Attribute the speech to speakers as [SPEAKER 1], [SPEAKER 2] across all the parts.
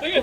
[SPEAKER 1] ತೆಗಿ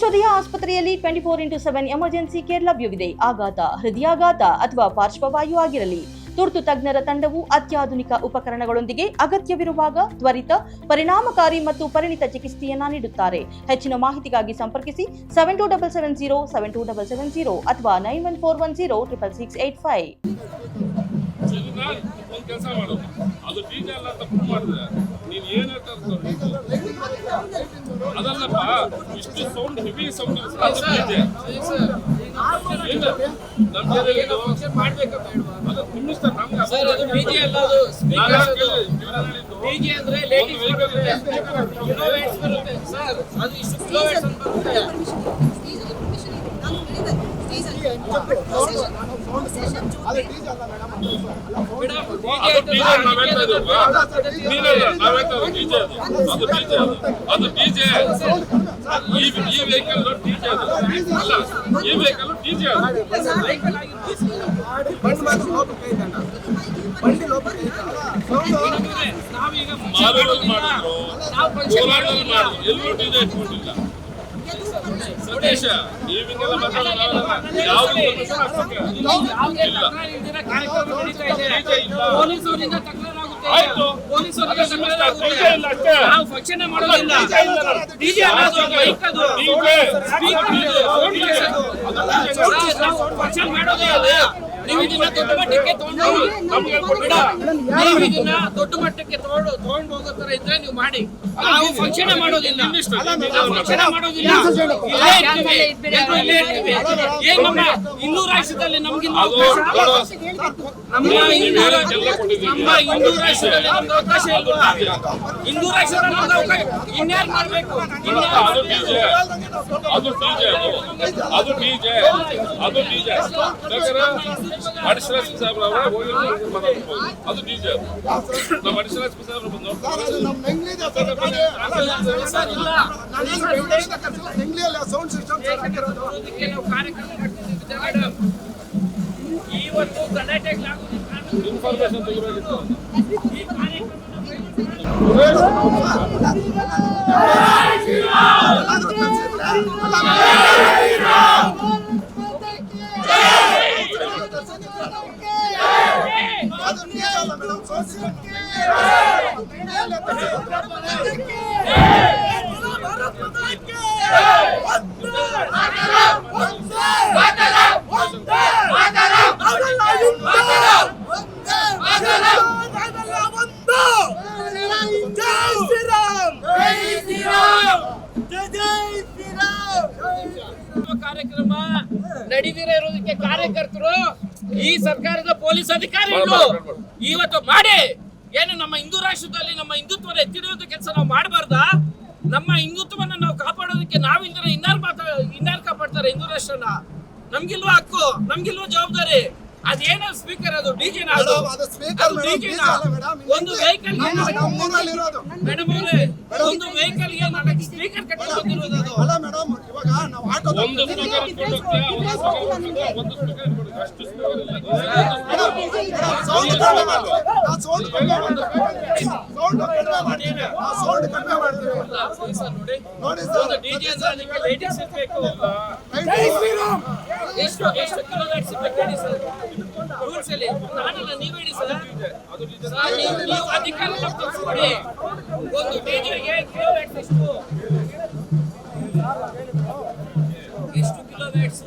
[SPEAKER 2] ವಂಶೋದಯ ಆಸ್ಪತ್ರೆಯಲ್ಲಿ twenty four into seven emergency care ಲಭ್ಯವಿದೆ. ಆಘಾತ, ಹೃದಯಾಘಾತ ಅಥವಾ ಪಾರ್ಶ್ವವಾಯು ಆಗಿರಲಿ. ತುರ್ತು ತಜ್ಞರ ತಂಡವು ಅತ್ಯಾಧುನಿಕ ಉಪಕರಣಗಳೊಂದಿಗೆ ಅಗತ್ಯವಿರುವಾಗ ತ್ವರಿತ, ಪರಿಣಾಮಕಾರಿ ಮತ್ತು ಪರಿಣಿತ ಚಿಕಿತ್ಸೆಯನ್ನ ನೀಡುತ್ತಾರೆ. ಹೆಚ್ಚಿನ ಮಾಹಿತಿಗಾಗಿ ಸಂಪರ್ಕಿಸಿ seven two double seven zero seven two double seven zero ಅಥವಾ nine one four one zero triple six eight five
[SPEAKER 1] ಕೆಲಸ ಮಾಡು ಅದು ಬೀಜ ಅಲ್ಲ ಅಂತ ಪ್ರೂವ್ ಮಾಡಿದ್ರೆ ನೀನ್ ಏನ್ ಹೇಳ್ತಾ ಅದಲ್ಲಪ್ಪ ಇಷ್ಟು ಸೌಂಡ್ ಹೆವಿ ಸೌಂಡ್ ಅದು ಅದು ನಮ್ಗೆ
[SPEAKER 3] ಸರ್ ಅದು ಅಲ್ಲ ಅದು ಅಂದ್ರೆ ಲೇಡೀಸ್ ಬರುತ್ತೆ. ಸರ್ ಅದು ಇಷ್ಟು ಅಂತ ಬರುತ್ತೆ ಮೇಡಮ್
[SPEAKER 1] ಅದು ಡಿಜೆ ಈ ವೆಹಿಕಲ್ ಡಿಜೆ ಅಲ್ಲ ಈ ಡಿಜೆ ಮಾಡಿದ್ರು. ಮಾಡಿದ್ರು ಎಲ್ಲೂ ಡಿಜೆ ಇಟ್ಕೊಂಡಿಲ್ಲ ಸತೀಶ ನೀವಿಂಗೆಲ್ಲ ಮಾತಾಡೋದು ನಾವೆಲ್ಲ ಯಾವ್ದು information ಅಷ್ಟಕ್ಕೆ.
[SPEAKER 3] ಯಾವುದೇ
[SPEAKER 1] ಇಲ್ಲ.
[SPEAKER 3] ತಕರಾರು ಇಲ್ದಿರ ಕಾರ್ಯಕ್ರಮ ನಡೀತಾ ಇದೆ
[SPEAKER 1] ಇಲ್ಲ.
[SPEAKER 3] ಪೊಲೀಸರಿಂದ ತಕರಾರಾಗುತ್ತೆ
[SPEAKER 1] ಆಯ್ತು.
[SPEAKER 3] ಪೊಲೀಸರಿಂದ ತಕರಾರಾಗುತ್ತೆ
[SPEAKER 1] ಇಲ್ಲ ಅಷ್ಟೇ.
[SPEAKER 3] ನಾವು ಫಂಕ್ಷನ್ ಮಾಡೋದಿಲ್ಲ
[SPEAKER 1] ಡಿಜೆ ಇಲ್ಲ ನಾನು.
[SPEAKER 3] ಡಿಜೆ ಅನ್ನೋದು ಬೈಕ್ ಅದು. ಸ್ಪೀಕರ್ ಇದು,
[SPEAKER 1] ಅದು. ಅದು.
[SPEAKER 3] ಸರ್, ನಾವು ಫಂಕ್ಷನ್ ಮಾಡೋದೇ ನೀವು ಇದನ್ನ ದೊಡ್ಡ ಮಟ್ಟಕ್ಕೆ
[SPEAKER 1] ನಮ್ಗೆ.
[SPEAKER 3] ನೀವು ಇದನ್ನ ದೊಡ್ಡ ಮಟ್ಟಕ್ಕೆ ತಗೊಂಡು ತಗೊಂಡು ಹೋಗೋ ತರ ಇದ್ರೆ ನೀವು ಮಾಡಿ. ನಾವು ಫಂಕ್ಷನ್ ಮಾಡೋದಿಲ್ಲ. ಫಂಕ್ಷನ್ ಮಾಡೋದಿಲ್ಲ. ಇನ್ನೂರು ಇಲ್ಲೇ ಹಿಂದೂ ರಾಷ್ಟ್ರದಲ್ಲಿ ಅವಕಾಶ? ನಮ್ಮ ಹಿಂದೂ ರಾಷ್ಟ್ರದಲ್ಲಿ ನಮ್ಗೆ ಅವಕಾಶ ಇಲ್ವಾ ಹಿಂದೂ ರಾಷ್ಟ್ರದಲ್ಲಿ ನಮ್ಗೆ ಅವಕಾಶ ಇನ್ಯಾರು ಮಾಡ್ಬೇಕು? ಇನ್ಯಾರು
[SPEAKER 1] ಅದು ಡಿಜೆ ಅದು ಅದು ಅದು ಅಡಿಷನಲ್ ಸಾಹೇಬ್ರ ಅದು ನಮ್ಮ ಅಡಿಷನಲ್ ಸಾಹೇಬ್ರ ಬಂದು
[SPEAKER 4] ಸೌಂಡ್ ಸಿಸ್ಟಮ್
[SPEAKER 3] ಇವತ್ತು
[SPEAKER 1] ಇನ್ಫಾರ್ಮೇಶನ್ ತೆಗಿಬೇಕಿತ್ತು
[SPEAKER 3] ಈ ಕಾರ್ಯಕ್ರಮ ಇರೋದಕ್ಕೆ ಕಾರ್ಯಕರ್ತರು ಈ ಸರ್ಕಾರದ ಪೊಲೀಸ್ ಅಧಿಕಾರಿಗಳು ಇವತ್ತು ಮಾಡಿ. ಏನು ನಮ್ಮ ಹಿಂದೂ ರಾಷ್ಟ್ರದಲ್ಲಿ ನಮ್ಮ ಹಿಂದುತ್ವನ ಎತ್ತಿಡುವುದ ಕೆಲಸ ನಾವು ಮಾಡಬಾರ್ದಾ? ನಮ್ಮ ಹಿಂದುತ್ವವನ್ನ ನಾವು ಕಾಪಾಡೋದಕ್ಕೆ ನಾವಿಲ್ದ್ರೆ ಇನ್ನಾರು ಮಾತಾ ಇನ್ನಾರು ಕಾಪಾಡ್ತಾರೆ ಹಿಂದೂ ರಾಷ್ಟ್ರನ. ನಮ್ಗಿಲ್ವಾ ಹಕ್ಕು? ನಮ್ಗಿಲ್ವಾ ಜವಾಬ್ದಾರಿ? ಅದೇನೋ ಸ್ಪೀಕರ್ ಅದು ಡಿಜೆ ಒಂದು ವೆಹಿಕಲ್
[SPEAKER 4] ನಮ್ಮ ನಮ್ಮ ಇರೋದು.
[SPEAKER 3] ಮೇಡಮ್ ಅವರೇ ಒಂದು ವೆಹಿಕಲ್ಗೆ ಸ್ಪೀಕರ್ ಕಟ್ಟಿ ಬಂದಿರೋದು ಅದು
[SPEAKER 4] ಅಲ್ಲ ಮೇಡಮ್ ಇವಾಗ ನಾವು ಆಟೋ
[SPEAKER 1] ಒಂದು ಸ್ಪೀಕರ್ ಇಟ್ಕೊಂಡು? ಒಂದು ಸ್ಪೀಕರ್ ಇಟ್ಕೊಂಡು ಒಂದು ಸ್ಪೀಕರ್ ಇಟ್ಕೊಂಡು ಅಷ್ಟು ಸ್ಪೀಕರ್ ಇಲ್ಲ
[SPEAKER 4] ಸೌಂಡ್ ಕಡಿಮೆ ನಾವು ಸೌಂಡ್ ಕಡಿಮೆ ಮಾಡ್ತೀವಿ ಸೌಂಡ್ ಕಡಿಮೆ ಮಾಡ್ತೀವಿ ನಾವು ಸೌಂಡ್ ಕಡಿಮೆ ಮಾಡ್ತೀವಿ
[SPEAKER 3] ನೋಡಿ ಸರ್ ನೋಡಿ
[SPEAKER 4] ನೋಡಿ ಸರ್
[SPEAKER 3] ಡಿಜೆ ಅದಕ್ಕೆ ರೇಟಿಂಗ್ಸ್ ಇರಬೇಕು
[SPEAKER 4] ಶ್ರೀರಾಮ್
[SPEAKER 3] ಎಷ್ಟು ಎಷ್ಟು ಕಿಲೋಮೀಟರ್ಸ್ ಇರಬೇಕು ಹೇಳಿ ಸರ್ ರೂಲ್ಸ್ ಅಲ್ಲಿ ನಾನಲ್ಲ ನೀವು ಹೇಳಿ ಸರ್ ಸರ್ ನೀವು ಅಧಿಕಾರ ಒಂದು ಕಿಲೋಮೀಟರ್ ಎಷ್ಟು ಎಷ್ಟು ಕಿಲೋಮೀಟರ್ಸ್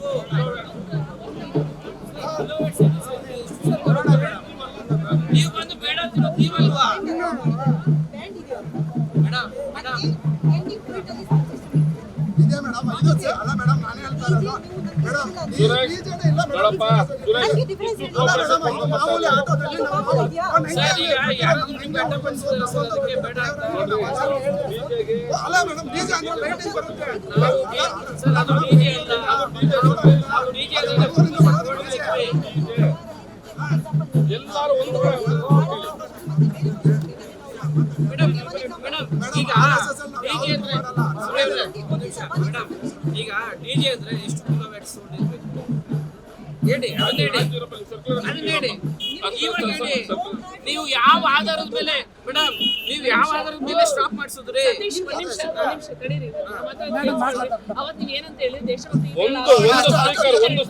[SPEAKER 3] ನೀವು ಬಂದು
[SPEAKER 1] ಎಲ್ಲರೂ ಒಂದು
[SPEAKER 3] ಮೇಡಮ್ ಮೇಡಮ್ ಈಗ ಡಿಜೆ ಅಂದ್ರೆ ಮೇಡಮ್ ಈಗ ಡಿಜೆ ಅಂದ್ರೆ ಎಷ್ಟು ನೀವು ಯಾವ ಆಧಾರದ ಮೇಲೆ ಮೇಡಮ್ ನೀವು ಯಾವ ಆಧಾರದ ಮೇಲೆ ಸ್ಟಾಪ್ ಮಾಡಿಸಿದ್ರಿ
[SPEAKER 5] ಅವತ್ತು ನೀವ್ ಏನಂತ ಹೇಳಿ ದೇಶಭಕ್ತಿ
[SPEAKER 1] ಒಂದು ಒಂದು ಸ್ಪೀಕರ್ ಒಂದು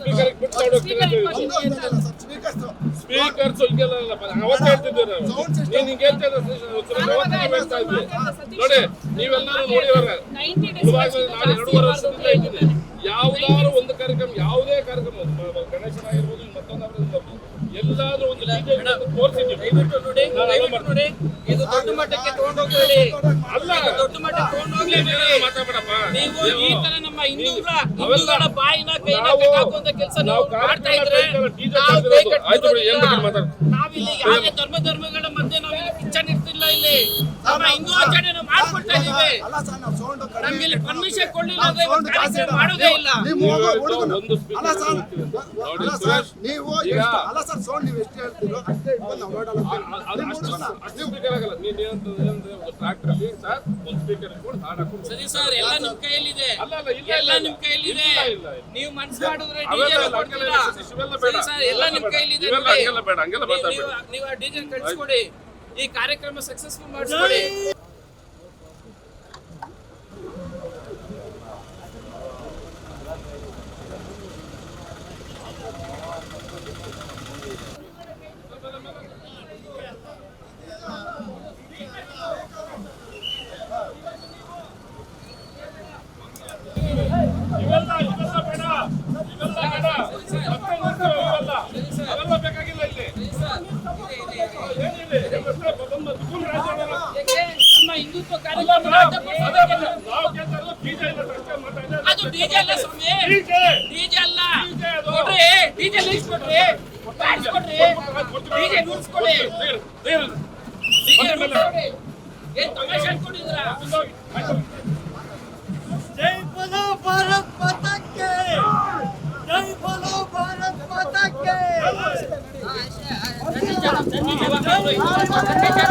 [SPEAKER 1] ಸ್ಪೀಕರ್
[SPEAKER 4] ಸ್ಪೀಕರ್ಸ್
[SPEAKER 1] ಹಿಂಗೆಲ್ಲ ಅವತ್ತು ಹೇಳ್ತಿದ್ದೆ ನಾನು. ನೀನ್ ಹಿಂಗೆ ಹೇಳ್ತಾ ನೋಡಿ ನೀವೆಲ್ಲರೂ ಎರಡೂವರೆ ವರ್ಷದಿಂದ ಇದ್ದೀನಿ. ಯಾವ್ದಾದ್ರು ಕಾರ್ಯಕ್ರಮ ಯಾವುದೇ ಕಾರ್ಯಕ್ರಮ ಗಣೇಶನಾಗಿರ್ಬೋದು ಎಲ್ಲಾದ್ರೂ ಒಂದು ಡಿಜೆ ತೋರಿಸಿದ್ದೀವಿ.
[SPEAKER 3] ದಯವಿಟ್ಟು ನೋಡಿ ದಯವಿಟ್ಟು ನೋಡಿ. ಇದು ದೊಡ್ಡ ಮಟ್ಟಕ್ಕೆ ತಗೊಂಡೋಗ್ಬೇಡಿ.
[SPEAKER 1] ಅಲ್ಲ.
[SPEAKER 3] ದೊಡ್ಡ ಮಟ್ಟಕ್ಕೆ
[SPEAKER 1] ಮಾತಾಡಬೇಡಪ್ಪ.
[SPEAKER 3] ನೀವು ಈ ತರ ನಮ್ಮ ಹಿಂದೂಗಳ ಹಿಂದೂಗಳ ಬಾಯಿನ ಕೈನ ಕಟ್ಟಾಕುವಂತ ಕೆಲಸ
[SPEAKER 1] ನಾವು
[SPEAKER 3] ಮಾಡ್ತಾ ಇದ್ರೆ ನಾವು. ಕೈ ಕಟ್ಟಿ. ನಾವಿಲ್ಲಿ ಯಾವುದೇ ಧರ್ಮ ಧರ್ಮಗಳ ಮಧ್ಯೆ ನಾವು ಇಲ್ಲಿ ಇರ್ತಿಲ್ಲ ಇಲ್ಲಿ. ನಮ್ಮ ಹಿಂದೂ ಆಚರಣೆ ನಾವು ಮಾಡ್ಕೊಳ್ತಾ ಇದೀವಿ
[SPEAKER 4] ಅಲ್ಲ ಸರ್ ನಾವು ಸೌಂಡ್
[SPEAKER 3] ನಮ್ಗೆ ಇಲ್ಲಿ ಪರ್ಮಿಷನ್ ಕೊಡ್ಲಿಲ್ಲ ಅಂದ್ರೆ ಇವತ್ತು ಕಾರ್ಯಕ್ರಮ ಮಾಡೋದೇ ಇಲ್ಲ.
[SPEAKER 4] ನೀವು ಅಲ್ಲ ಸರ್
[SPEAKER 1] ನೋಡಿ,
[SPEAKER 4] ಅಲ್ಲ ಸರ್.
[SPEAKER 1] ಸುರೇಶ್,
[SPEAKER 4] ನೀವು ಅಲ್ಲ ಸರ್ ಸೌಂಡ್ ನೀವು ಎಷ್ಟು ಹೇಳ್ತೀರೋ ಅಷ್ಟೇ ಇಟ್ಕೊಂಡು
[SPEAKER 1] ಸರ್ ಒಂದು ಸ್ಪೀಕರ್ ಇಟ್ಕೊಂಡು ಹಾಡ್
[SPEAKER 3] ಸರಿ ಸರ್ ಎಲ್ಲ ನಿಮ್ ಕೈಯಲ್ಲಿದೆ. ಎಲ್ಲ ನಿಮ್ ಕೈಯಲ್ಲಿದೆ.
[SPEAKER 1] ಇಲ್ಲ, ಇಲ್ಲ, ಇಲ್ಲ.
[SPEAKER 3] ನೀವು ಮನ್ಸು ಮಾಡಿದ್ರೆ ಡಿಜೆ ಕೊಡ್ತೀರಾ?
[SPEAKER 1] ಇವೆಲ್ಲ ಬೇಡ.
[SPEAKER 3] ಸರಿ ಸರ್ ಎಲ್ಲ ನಿಮ್
[SPEAKER 1] ಕೈಯಲ್ಲಿದೆ
[SPEAKER 3] ನೀವು-
[SPEAKER 1] ಮಾತಾಡ್ಬೇಡಿ.
[SPEAKER 3] ನೀವು- ನೀವು ಆ ಡಿಜೆ ಕಳ್ಸಿಕೊಡಿ. ಈ ಕಾರ್ಯಕ್ರಮ ಸಕ್ಸಸ್ಫುಲ್ ಮಾಡಿಸ್ಕೊಡಿ
[SPEAKER 1] ಇವೆಲ್ಲ ಇವೆಲ್ಲ ಬೇಡ ಇವೆಲ್ಲ ಬೇಡ ಮತ್ತೆ ಒಂದು ಇವೆಲ್ಲ ಅವೆಲ್ಲ ಬೇಕಾಗಿಲ್ಲ ಇಲ್ಲಿ ಏನಿದೆ ನಮ್ಮ ತುಕುಲ್ ರಾಜಣ್ಣ
[SPEAKER 3] ಯಾಕೆ? ನಮ್ಮ ಹಿಂದುತ್ವ ಕಾರ್ಯಕ್ರಮ
[SPEAKER 1] ಅದೇ
[SPEAKER 3] ಮಾಡ್ತಕ್ಕಂಥದ್ದಕ್ಕೆ
[SPEAKER 1] ನಾವು ಕೇಳ್ತಾ ಇರೋದು ಡಿಜೆ ಇಲ್ಲ ಅಷ್ಟೇ ಮಾತಾಡ್ತಾ ಇರೋದು.
[SPEAKER 3] ಅದು ಡಿಜೆ ಅಲ್ಲ ಸ್ವಾಮಿ.
[SPEAKER 1] ಡಿಜೆ
[SPEAKER 3] ಅಲ್ಲ. ನೋಡ್ರಿ ಡಿಜೆ ನಿಲ್ಸ್ಕೊಡ್ರಿ. ಕಾಯಿಸ್ಕೊಡ್ರಿ ಡಿಜೆ ನಿಲ್ಸ್ಕೊಡಿ. ಏನ್ ತಮಾಷೆ
[SPEAKER 6] ಅನ್ಕೊಂಡಿದ್ರ ಜೈ
[SPEAKER 3] ಬಲೋ ಭಾರತ್ ಮಾತಾಕ್ಕೆ. ಜೈ ಬಲೋ ಭಾರತ್
[SPEAKER 4] ಮಾತಾಕ್ಕೆ. ಜೈ
[SPEAKER 3] ಭಾರತ್ ಮಾತಾಕ್ಕೆ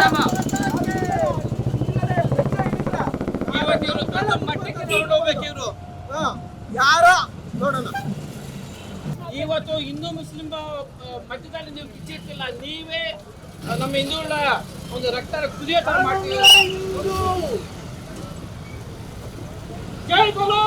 [SPEAKER 3] ಮುಸ್ಲಿಂ ಮಧ್ಯದಲ್ಲಿ ನೀವು ಕಿಚ್ಚಿರ್ತಿಲ್ಲ ನೀವೇ ನಮ್ಮ ಹಿಂದೂಗಳ ಒಂದು ರಕ್ತ ಕುದಿಯೋ ತರ ಮಾಡ್ತೀರಾ. ಜೈ ಬೋಲೋ!